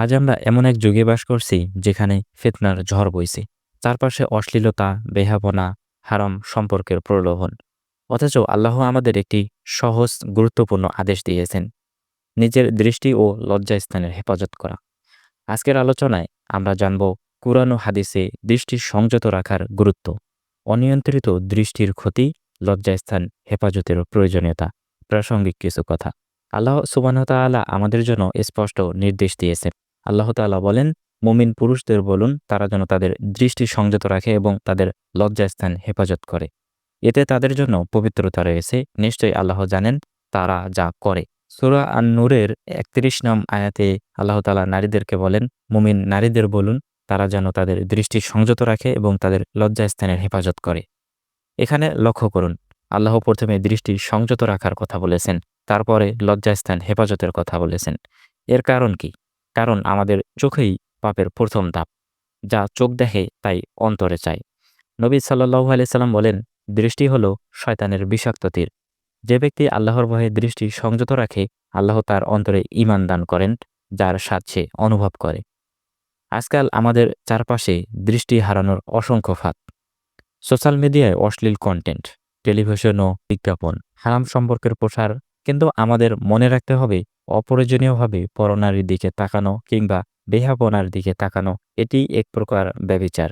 আজ আমরা এমন এক যুগে বাস করছি, যেখানে ফিতনার ঝড় বইছে। চারপাশে অশ্লীলতা বেহাপনা হারাম সম্পর্কের প্রলোভন। অথচ আল্লাহ আমাদের একটি সহজ, গুরুত্বপূর্ণ আদেশ দিয়েছেন, নিজের দৃষ্টি ও লজ্জাস্থানের হেফাজত করা। আজকের আলোচনায় আমরা জানব কুরআন ও হাদিসে দৃষ্টি সংযত রাখার গুরুত্ব, অনিয়ন্ত্রিত দৃষ্টির ক্ষতি, লজ্জাস্থান, হেফাজতের প্রয়োজনীয়তা প্রাসঙ্গিক কিছু কথা। আল্লাহ সুবাহতাল্লাহ আমাদের জন্য স্পষ্ট নির্দেশ দিয়েছেন। আল্লাহ তাল্লাহ বলেন, মুমিন পুরুষদের বলুন, তারা যেন তাদের দৃষ্টি সংযত রাখে এবং তাদের লজ্জাস্থান হেফাজত করে। এতে তাদের জন্য পবিত্রতা রয়েছে। নিশ্চয়ই আল্লাহ জানেন তারা যা করে। সুরা আন নূরের একত্রিশ নম আয়াতে আল্লাহ তালা নারীদেরকে বলেন, মুমিন নারীদের বলুন, তারা যেন তাদের দৃষ্টি সংযত রাখে এবং তাদের লজ্জাস্থানের হেফাজত করে। এখানে লক্ষ্য করুন, আল্লাহ প্রথমে দৃষ্টি সংযত রাখার কথা বলেছেন, তারপরে লজ্জাস্থান হেফাজতের কথা বলেছেন। এর কারণ কি? কারণ আমাদের চোখেই পাপের প্রথম ধাপ, যা চোখ দেখে তাই অন্তরে চায় নবী সাল্লাহু আলাইসাল্লাম বলেন, দৃষ্টি হল শয়তানের বিষাক্ত তীর। যে ব্যক্তি আল্লাহর ভয়ে দৃষ্টি সংযত রাখে, আল্লাহ তার অন্তরে ইমান দান করেন, যার স্বাদ সে অনুভব করে। আজকাল আমাদের চারপাশে দৃষ্টি হারানোর অসংখ্য ফাঁদ। সোশ্যাল মিডিয়ায় অশ্লীল কন্টেন্ট, টেলিভিশন ও বিজ্ঞাপন, হারাম সম্পর্কের প্রসার কিন্তু আমাদের মনে রাখতে হবে, অপ্রয়োজনীয়ভাবে পরনারীর দিকে তাকানো কিংবা বেহাপনার দিকে তাকানো, এটি এক প্রকার ব্যবিচার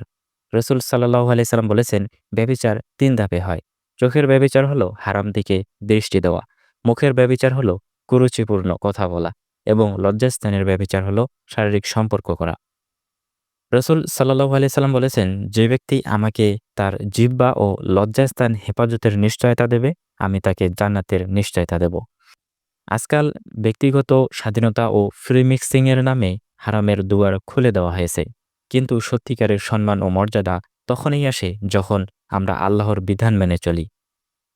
রসুল সাল্লাহ আলাইসাল্লাম বলেছেন ব্যবিচার তিন ধাপে হয়। চোখের ব্যবিচার হলো হারাম দিকে দৃষ্টি দেওয়া, মুখের ব্যবিচার হলো কুরুচিপূর্ণ কথা বলা এবং লজ্জাস্থানের ব্যবিচার হলো শারীরিক সম্পর্ক করা। রসুল সাল্লাহ আলাইসাল্লাম বলেছেন, যে ব্যক্তি আমাকে তার জিব্বা ও লজ্জাস্থান হেফাজতের নিশ্চয়তা দেবে আমি তাকে জান্নাতের নিশ্চয়তা দেব। আজকাল ব্যক্তিগত স্বাধীনতা ও ফ্রি মিক্সিংয়ের নামে হারামের দুয়ার খুলে দেওয়া হয়েছে। কিন্তু সত্যিকারের সম্মান ও মর্যাদা তখনই আসে যখন আমরা আল্লাহর বিধান মেনে চলি।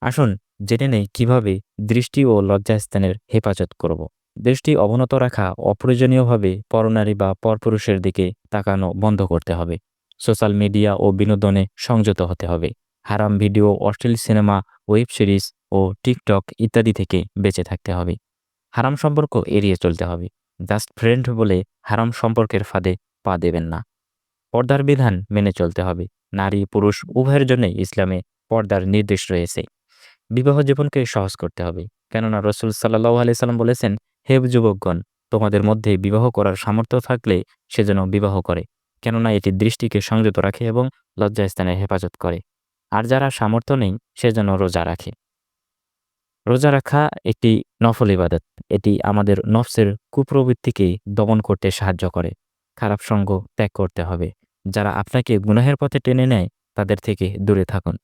আসুন জেনে নেই কীভাবে দৃষ্টি ও লজ্জাস্থানের হেফাজত করব। দৃষ্টি অবনত রাখা অপ্রয়োজনীয়ভাবে পরনারী বা পরপুরুষের দিকে তাকানো বন্ধ করতে হবে। সোশ্যাল মিডিয়া ও বিনোদনে সংযত হতে হবে। হারাম ভিডিও, অশ্লীল সিনেমা, ওয়েব সিরিজ ও টিকটক ইত্যাদি থেকে বেঁচে থাকতে হবে। হারাম সম্পর্ক এড়িয়ে চলতে হবে। জাস্ট ফ্রেন্ড বলে হারাম সম্পর্কের ফাঁদে পা দেবেন না। পর্দার বিধান মেনে চলতে হবে। নারী, পুরুষ উভয়ের জন্যই ইসলামে পর্দার নির্দেশ রয়েছে। বিবাহ জীবনকে সহজ করতে হবে। কেননা রসুল সাল্লাহ আলি সাল্লাম বলেছেন, হে যুবকগণ, তোমাদের মধ্যে বিবাহ করার সামর্থ্য থাকলে সে যেন বিবাহ করে। কেননা এটি দৃষ্টিকে সংযত রাখে এবং লজ্জাস্থানে হেফাজত করে। আর যারা সামর্থ্য নেই সে যেন রোজা রাখে। রোজা রাখা একটি নফল ইবাদত। এটি আমাদের নফসের কুপ্রবৃত্তিকে দমন করতে সাহায্য করে, খারাপ সঙ্গ ত্যাগ করতে হবে। যারা আপনাকে গুনাহের পথে টেনে নেয়, তাদের থেকে দূরে থাকুন।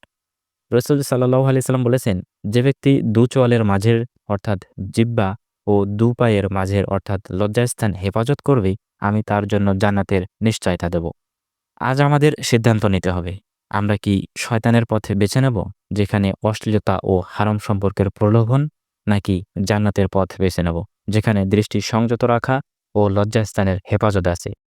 রসুল সাল্লাহ আলি সাল্লাম বলেছেন, যে ব্যক্তি দু চোয়ালের মাঝের, অর্থাৎ জিব্বা ও দু পায়ের মাঝের, অর্থাৎ লজ্জাস্থান হেফাজত করবে, আমি তার জন্য জান্নাতের নিশ্চয়তা দেব। আজ আমাদের সিদ্ধান্ত নিতে হবে। আমরা কি শয়তানের পথে বেছে নেব, যেখানে অশ্লীলতা ও হারম সম্পর্কের প্রলোভন, নাকি জান্নাতের পথ বেছে নেব, যেখানে দৃষ্টি সংযত রাখা ও লজ্জাস্থানের হেফাজত আছে?